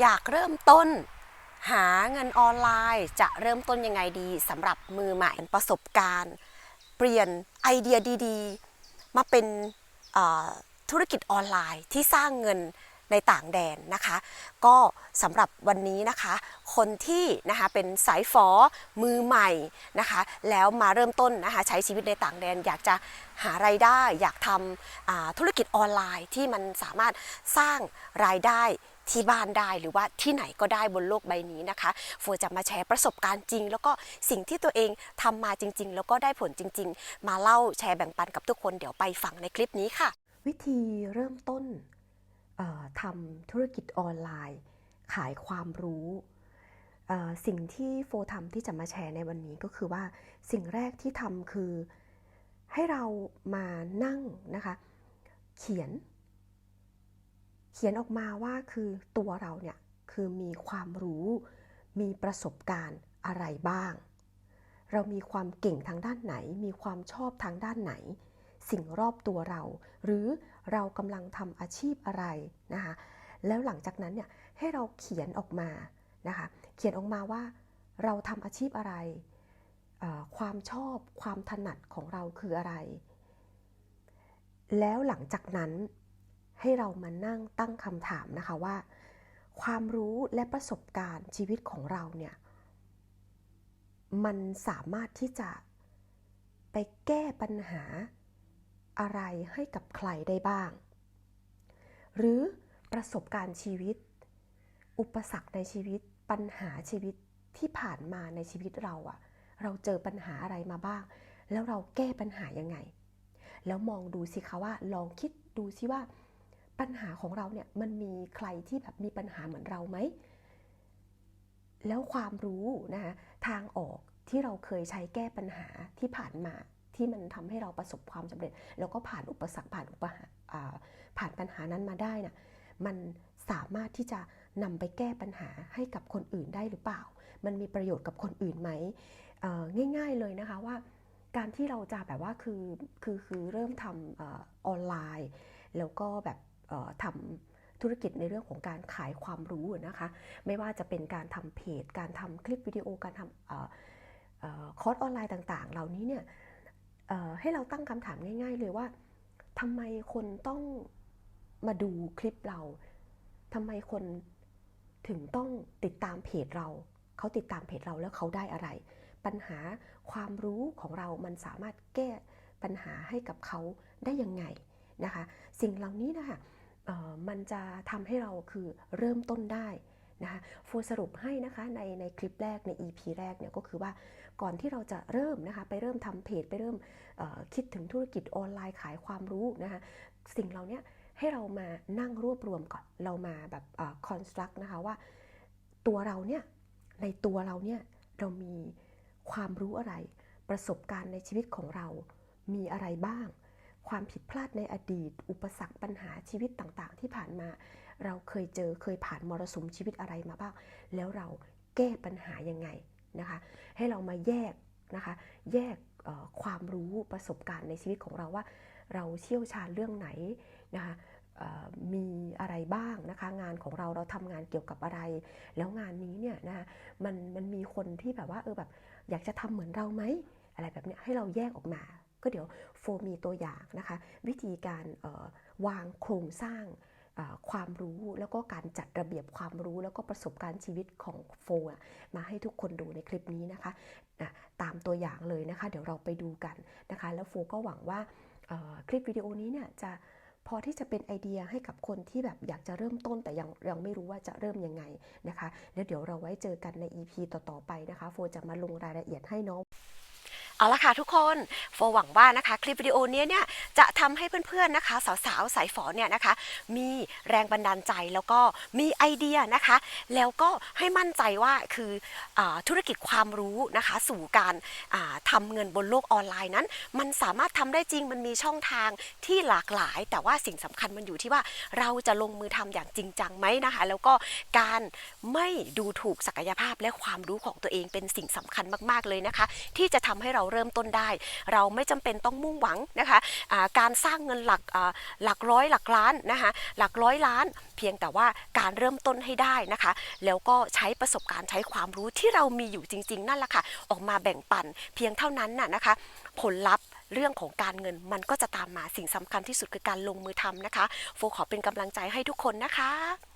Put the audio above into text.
อยากเริ่มต้น หาเงินออนไลน์ จะเริ่มต้นยังไงดีสำหรับมือใหม่ประสบการณ์ เปลี่ยนไอเดียดีๆ มาเป็นธุรกิจออนไลน์ที่สร้างเงินในต่างแดนนะคะ ก็สำหรับวันนี้นะคะ คนที่นะคะเป็นสายฝอมือใหม่นะคะ แล้วมาเริ่มต้นนะคะใช้ชีวิตในต่างแดน อยากจะหาไรายได้ อยากทำธุรกิจออนไลน์ที่มันสามารถสร้างรายได้ ที่บ้านได้หรือว่าที่ไหนก็ได้บนโลกใบนี้นะคะโฟจะมาแชร์ประสบการณ์จริง แล้วก็สิ่งที่ตัวเองทำมาจริง ๆ แล้วก็ได้ผลจริง ๆ มาเล่าแชร์แบ่งปันกับทุกคนเดี๋ยวไปฟังในคลิปนี้ค่ะ วิธีเริ่มต้นทำธุรกิจออนไลน์ ขายความรู้สิ่งที่โฟทำที่จะมาแชร์ในวันนี้ก็คือว่าสิ่งแรกที่ทำคือให้เรามานั่งนะคะ เขียน เขียนออกมาว่าคือตัวเราเนี่ยคือมีความรู้ มีประสบการณ์อะไรบ้าง เรามีความเก่งทางด้านไหน มีความชอบทางด้านไหน สิ่งรอบตัวเรา หรือเรากำลังทำอาชีพอะไรนะคะแล้วหลังจากนั้นเนี่ยให้เราเขียนออกมานะคะเขียนออกมาว่าเราทำอาชีพอะไร ความชอบความถนัดของเราคืออะไร แล้วหลังจากนั้น ให้เรามานั่งตั้งคำถามนะคะว่า ความรู้และประสบการณ์ชีวิตของเราเนี่ย มันสามารถที่จะไปแก้ปัญหาอะไรให้กับใครได้บ้าง หรือประสบการณ์ชีวิต อุปสรรคในชีวิตปัญหาชีวิตที่ผ่านมาในชีวิตเราอะเราเจอปัญหาอะไรมาบ้าง แล้วเราแก้ปัญหายังไง แล้วมองดูสิคะว่าลองคิดดูสิว่า ปัญหาของเราเนี่ยมันมีใครที่แบบมีปัญหาเหมือนเราไหม แล้วความรู้นะคะทางออกที่เราเคยใช้แก้ปัญหาที่ผ่านมาที่มันทำให้เราประสบความสำเร็จ แล้วก็ผ่านอุปสรรคผ่านอุปหาผ่านปัญหานั้นมาได้น่ะมันสามารถที่จะนำไปแก้ปัญหาให้กับคนอื่นได้หรือเปล่า มันมีประโยชน์กับคนอื่นไหมง่าย ๆเลยนะคะว่า การที่เราจะแบบว่าคือคือคือเริ่มทำออออนไลน์ แล้วก็แบบ ทำธุรกิจในเรื่องของการขายความรู้นะคะ ไม่ว่าจะเป็นการทำเพจ การทำคลิปวิดีโอ การทำออคอร์สออนไลน์ต่างๆ เหล่านี้เนี่ยให้เราตั้งคำถามง่าย ๆ เลยว่าทำไมคนต้องมาดูคลิปเราทำไมคนถึงต้องติดตามเพจเรา เขาติดตามเพจเราแล้วเขาได้อะไร ปัญหาความรู้ของเรามันสามารถแก้ปัญหาให้กับเขาได้ยังไงนะคะ สิ่งเหล่านี้นะคะ มันจะทำให้เราคือเริ่มต้นได้นะคะโฟสรุปให้นะคะในในคลิปแรกใน EP แรกเนี่ยก็คือว่าก่อนที่เราจะเริ่มนะคะไปเริ่มทำเพจไปเริ่มคิดถึงธุรกิจออนไลน์ขายความรู้นะคะสิ่งเหล่านี้ให้เรามานั่งรวบรวมก่อนเรามาแบบคอนสตรักนะคะว่าตัวเราเนี่ยในตัวเราเนี่ยเรามีความรู้อะไร ประสบการณ์ในชีวิตของเรามีอะไรบ้าง ความผิดพลาดในอดีต อุปสรรคปัญหาชีวิตต่างๆ ที่ผ่านมา เราเคยเจอเคยผ่านมรสุมชีวิตอะไรมาบ้าง แล้วเราแก้ปัญหายังไงนะคะ ให้เรามาแยกนะคะ แยกความรู้ประสบการณ์ในชีวิตของเราว่า เราเชี่ยวชาญเรื่องไหนนะคะมีอะไรบ้างนะคะ งานของเราเราทำงานเกี่ยวกับอะไร แล้วงานนี้เนี่ยนะคะมันมันมีคนที่แบบว่าเออแบบอยากจะทำเหมือนเราไหมอะไรแบบเนี้ยให้เราแยกออกมา ก็เดี๋ยวโฟมีตัวอย่างนะคะ วิธีการวางโครงสร้างความรู้แล้วก็การจัดระเบียบความรู้แล้วก็ประสบการณ์ชีวิตของโฟมาให้ทุกคนดูในคลิปนี้นะคะนะตามตัวอย่างเลยนะคะ เดี๋ยวเราไปดูกันนะคะ แล้วโฟก็หวังว่าคลิปวิดีโอนี้เนี่ยจะพอที่จะเป็นไอเดียให้กับคนที่แบบอยากจะเริ่มต้นแต่ยังยังไม่รู้ว่าจะเริ่มยังไงนะคะแล้วเดี๋ยวเราไว้เจอกันใน EP ต่อๆไปนะคะ โฟจะมาลงรายละเอียดให้น้อง เอาละค่ะทุกคนโฟหวังว่านะคะ คลิปวิดีโอนี้เนี่ยจะทำให้เพื่อนๆนะคะ สาวๆสายฝอเนี่ยนะคะ มีแรงบันดาลใจแล้วก็มีไอเดียนะคะ แล้วก็ให้มั่นใจว่าคืออธุรกิจความรู้นะคะ สู่การาทำาเงินบนโลกออนไลน์นั้น มันสามารถทำได้จริงมันมีช่องทางที่หลากหลาย แต่ว่าสิ่งสำคัญมันอยู่ที่ว่าเราจะลงมือทำอย่างจริงจังไหมนะคะ แล้วก็การไม่ดูถูกศักยภาพและความรู้ของตัวเองเป็นสิ่งสำคัญมากๆเลยนะคะ ที่จะทำให้เราเริ่มต้นได้ เราไม่จำเป็นต้องมุ่งหวังนะคะอ่าการสร้างเงินหลักหลักร้อยหลักล้านนะคะหลักร้อยล้าน เพียงแต่ว่าการเริ่มต้นให้ได้นะคะ แล้วก็ใช้ประสบการณ์ใช้ความรู้ที่เรามีอยู่จริง ๆ นั่นแหละค่ะ ออกมาแบ่งปัน เพียงเท่านั้นน่ะนะคะ ผลลัพธ์เรื่องของการเงินมันก็จะตามมาสิ่งสำคัญที่สุดคือการลงมือทำนะคะ โฟขอเป็นกำลังใจให้ทุกคนนะคะ